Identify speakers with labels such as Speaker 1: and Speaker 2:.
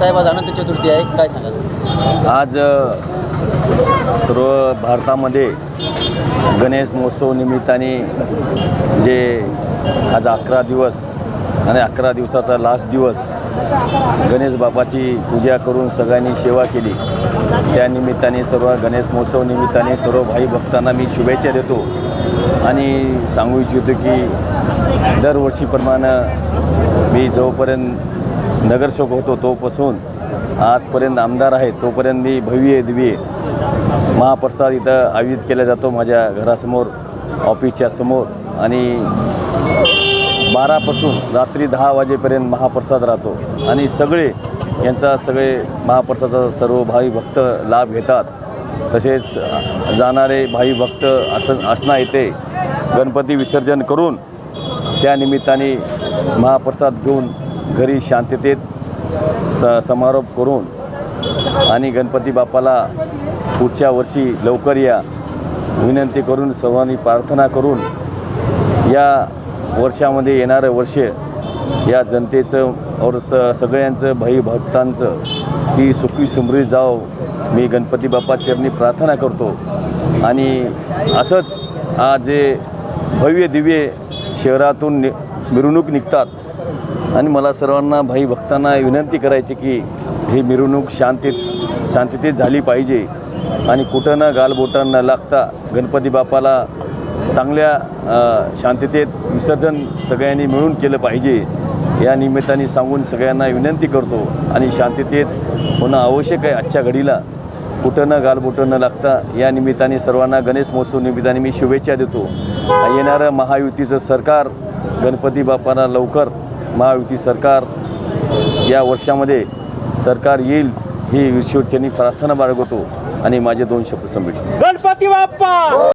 Speaker 1: साहेब आज अनंत चतुर्थी आहे. काय सांगाल?
Speaker 2: आज सर्व भारतामध्ये गणेश महोत्सव निमित्ताने जे आज अकरा दिवस आणि अकरा दिवसाचा लास्ट दिवस गणेश बापाची पूजा करून सगळ्यांनी सेवा केली. त्या निमित्ताने सर्व गणेश महोत्सव निमित्ताने सर्व भाई भक्तांना मी शुभेच्छा देतो. आणि सांगू इच्छितो की दरवर्षीप्रमाणे मी जोपर्यंत नगरसेवक होतो तोपासून आजपर्यंत आमदार आहे तोपर्यंत मी भव्य दिव्य महाप्रसाद इथं आयोजित केला जातो माझ्या घरासमोर ऑफिसच्या समोर. आणि बारापासून रात्री दहा वाजेपर्यंत महाप्रसाद राहतो. आणि सगळे यांचा सगळे महाप्रसादाचा सर्व भावी भक्त लाभ घेतात. तसेच जाणारे भावी भक्त असं असणं येते गणपती विसर्जन करून त्या निमित्ताने महाप्रसाद घेऊन घरी शांततेत स समारोप करून आणि गणपती बाप्पाला पुढच्या वर्षी लवकर या विनंती करून सर्वांनी प्रार्थना करून या वर्षामध्ये येणारं वर्ष या जनतेचं और स सगळ्यांचं भाई भक्तांचं की सुखी समृद्धी जाव. मी गणपती बाप्पा चरणी प्रार्थना करतो. आणि असंच आज जे भव्य दिव्य शहरातून नि मिरवणूक निघतात. आणि मला सर्वांना भाई भक्तांना विनंती करायची की ही मिरवणूक शांतीत शांततेत झाली पाहिजे. आणि कुठं ना गालबोटं न लागता गणपती बापाला चांगल्या शांततेत विसर्जन सगळ्यांनी मिळून केलं पाहिजे. या निमित्ताने सांगून सगळ्यांना विनंती करतो आणि शांततेत होणं आवश्यक आहे आजच्या घडीला. कुठं न गालबोटं न लागता या निमित्ताने सर्वांना गणेश महोत्सव निमित्ताने मी शुभेच्छा देतो. येणारं महायुतीचं सरकार गणपती बापाला लवकर महायुती सरकार या वर्षामध्ये सरकार येईल ही ईश्वरचरणी प्रार्थना बाळगतो आणि माझे दोन शब्द संमिट
Speaker 3: गणपती बाप्पा!